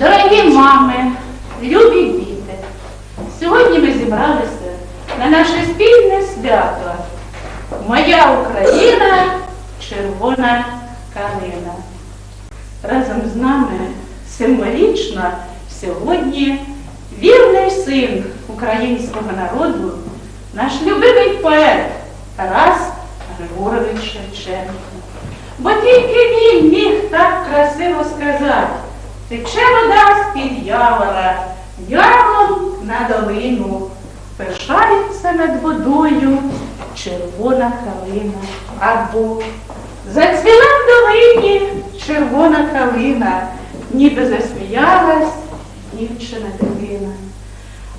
Дорогі мами, любі діти, сьогодні ми зібралися на наше спільне свято. Моя Україна червона калина. Разом з нами символічно сьогодні вірний син українського народу, наш любимий поет Тарас Григорович Шевченко. Бо тільки він міг так красиво сказати, тече вода з-під явора, явом на долину, пишається над водою червона калина. Або зацвіла в долині червона калина, ніби засміялась дівчина дитина.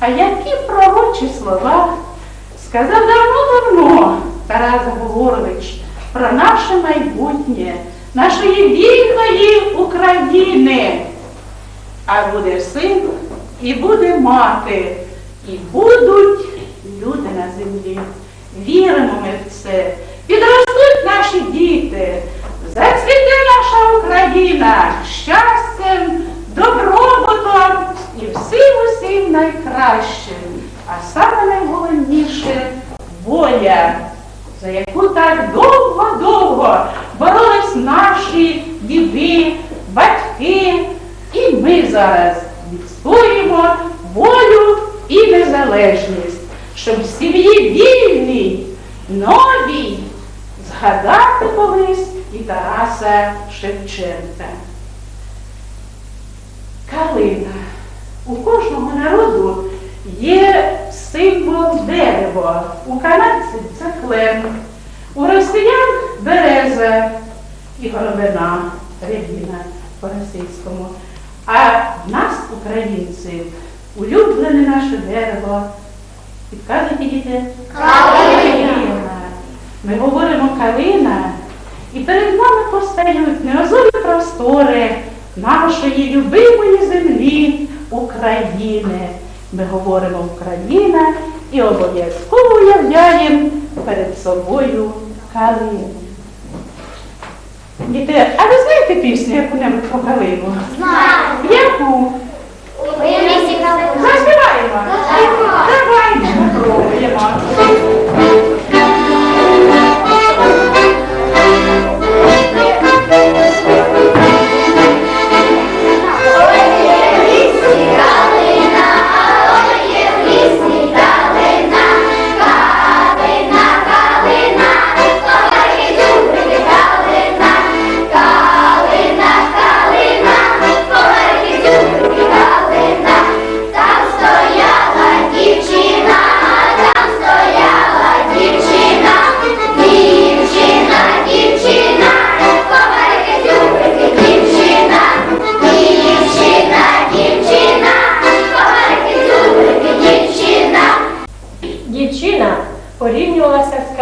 А які пророчі слова сказав давно-давно Тарас Григорович про наше майбутнє, нашої вільної України. А буде син і буде мати, і будуть люди на землі. Віримо ми в це. Підростуть наші діти, зацвіте наша Україна щастям, добробутом і всім усім найкращим. А саме найголовніше воля, за яку так довго-довго боролись наші діди, батьки, ми зараз відстоїмо волю і незалежність, щоб в сім'ї вільній, новій згадати колись і Тараса Шевченка. Калина. У кожного народу є символ дерева. У канадців це клен, у росіян береза і горобина, рябіна по-російському. А в нас, українців, улюблене наше дерево. Підказуйте, діти? Калина. Ми говоримо калина, і перед нами постають неозорі простори нашої любимої землі України. Ми говоримо Україна і обов'язково уявляємо перед собою калину. Діти, а ви знаєте пісню яку-небудь про калину? Знаю. Яку? У лісі калина. Заспіваємо? Заспіваємо. Давайте, спробуємо.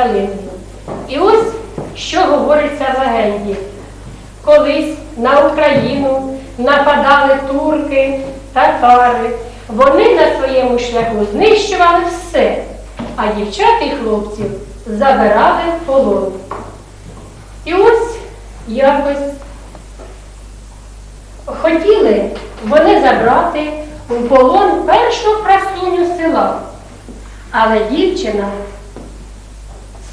Порівнювалася. І ось що говориться в легенді. Колись на Україну нападали турки, татари. Вони на своєму шляху знищували все, а дівчат і хлопців забирали в полон. І ось якось хотіли вони забрати у полон першу красуню села. Але дівчина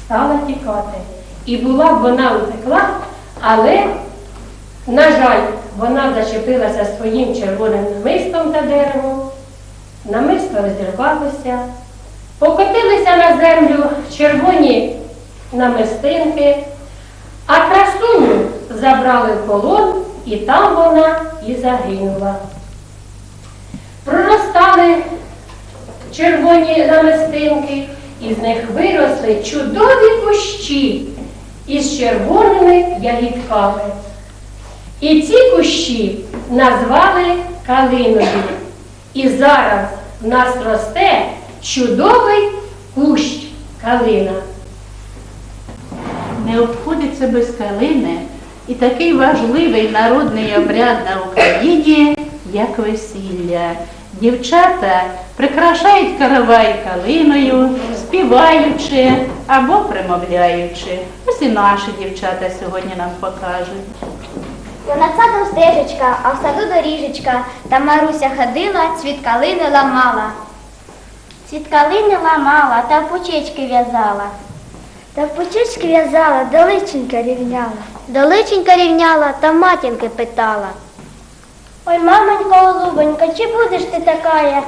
стала тікати. І була б вона утекла, але, на жаль, вона зачепилася своїм червоним намистом за дерево, намисто розірвалося, покотилися на землю червоні намистинки, а красуню забрали в полон, і там вона і загинула. Проростали червоні намистинки, із них виросли чудові кущі із червоними ягідками. І ці кущі назвали калиною. І зараз в нас росте чудовий кущ калина. Не обходиться без калини і такий важливий народний обряд на Україні, як весілля. Дівчата прикрашають каравай калиною, співаючи або примовляючи. Ось і наші дівчата сьогодні нам покажуть. Понад садом стежечка, а в саду доріжечка. Та Маруся ходила, цвіт калини ламала. Цвіт калини ламала, та в пучечки в'язала. Та в пучечки в'язала, доличенька рівняла. Доличенька рівняла, та матінки питала. Ой, мамонько, голубонько, чи будеш ти такая,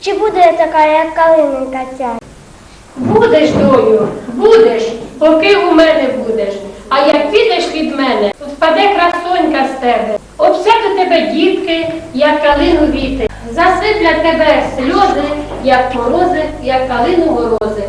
чи буде я така, як калиненька ця? Будеш, доню, будеш, поки у мене будеш. А як підеш від мене, то впаде красонька з тебе. Обсяду тебе дітки, як калину віти. Засиплять тебе сльози, як морози, як калину горози.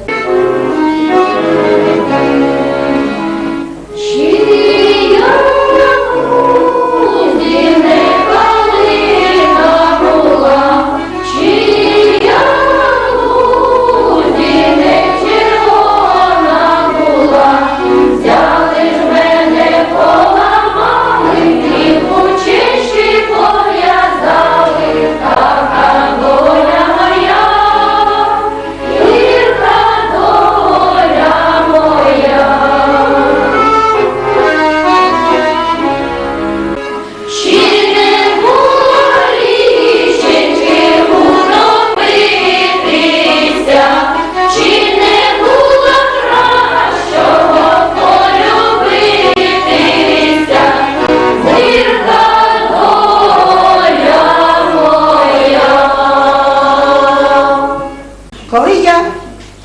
Коли я,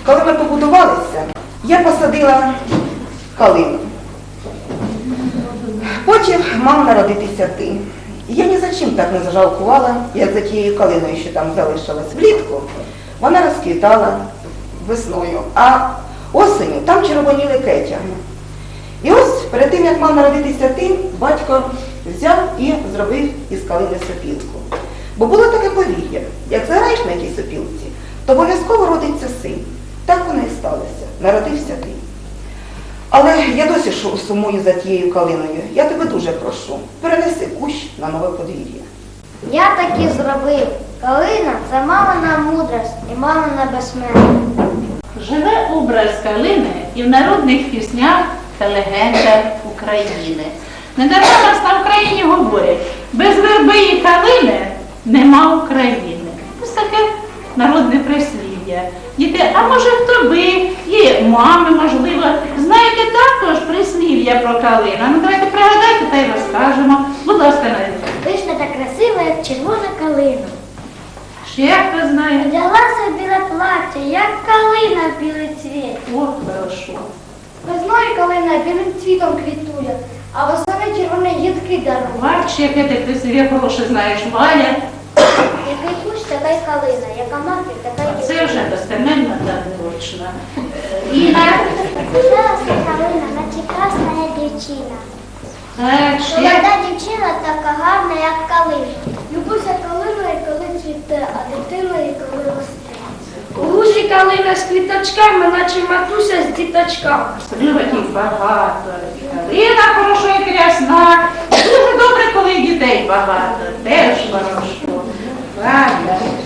коли ми побудувалися, я посадила калину. Потім мав народитися ти. І я ні за чим так не зажалкувала, як за тією калиною, що там залишилась влітку. Вона розквітала весною, а осеню там червоніли кетяги. І ось перед тим, як мав народитися ти, батько взяв і зробив із калини сопілку. Бо було таке повір'я, як сопілці, то обов'язково родиться син. Так воно і сталося. Народився ти. Але я досі сумую за тією калиною. Я тебе дуже прошу, перенеси кущ на нове подвір'я. Я так і зробив. Калина це мамина мудрость і мамина безсмертя. Живе образ калини і в народних піснях та легендах України. Недарма нас на Україні говорять, без верби і калини нема України. Народне прислів'я. Діти, а може хто ви, є мами, можливо, знаєте також прислів'я про калину? Ну давайте пригадайте та й розкажемо. Будь ласка, Надя. Пишна та красива, як червона калина. Ще хто знає? Вдяглася в біле плаття, як калина в білий цвіт. О, хорошо. Весною калина білим цвітом квітує, а восени червоні гідки дарує. Бач, яке ти прислів'я хороше знаєш, Валя. Така й калина, яка мати, така й Це вже достеменно та Інна, Вдяглася калина, наче красна дівчина. так. Молода дівчина така гарна, як калина. Любуся калиною, коли цвіте, а дитиною, коли росте. У калина з квіточками, наче матуся з діточками. Особливо їх багато. І Калина хороша і крясна. Дуже добре, коли дітей багато. Теж хорошо. Правда.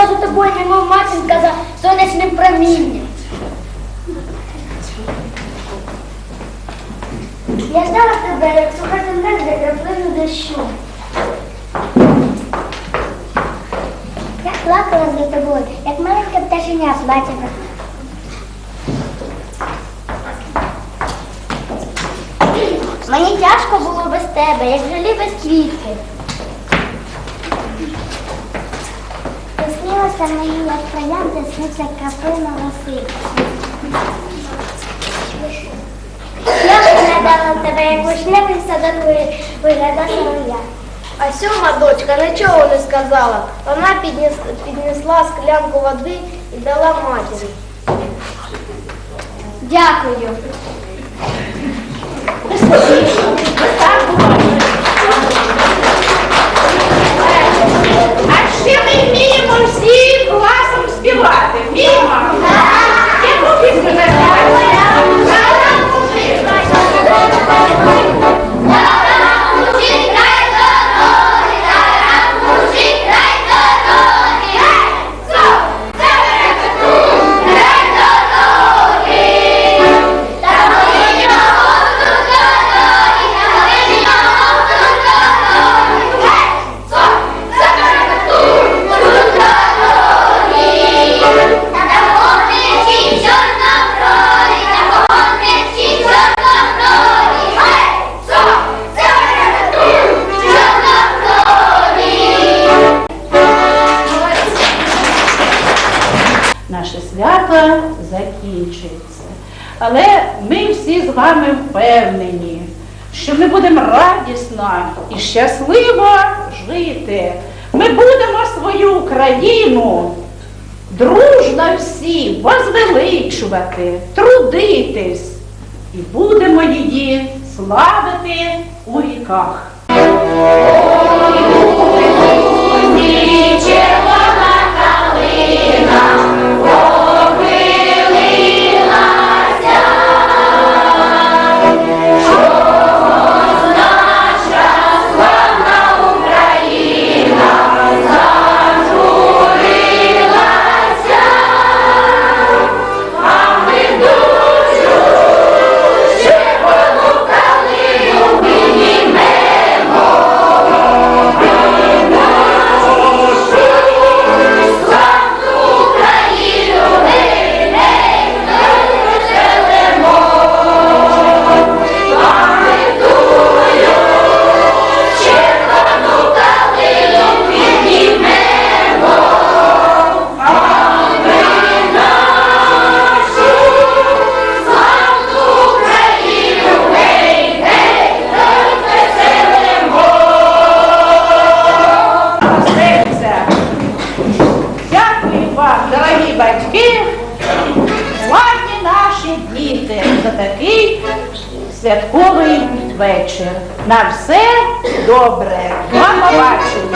Я за тобою, немов матінка за сонячним промінням. Я ждала тебе, як суха земля за краплину дощу. Я плакала за тобою, як маленьке пташеня плаче. Мені тяжко було без тебе, як жалі без квітки. Приснилося мені, як троянди сниться краплина Василька. Я виглядала в тебе, як вишневий садок ви- виглядала я. А сьома дочка нічого не сказала. Вона піднес- піднесла склянку води і дала матері. Дякую. Так буває. А ще ми вміємо Всі класом співати. Вміємо? Закінчується. Але ми всі з вами впевнені, що ми будемо радісно і щасливо жити. Ми будемо свою Україну дружно всі возвеличувати, трудитись і будемо її славити у віках. Вечір. На все добре. До побачення.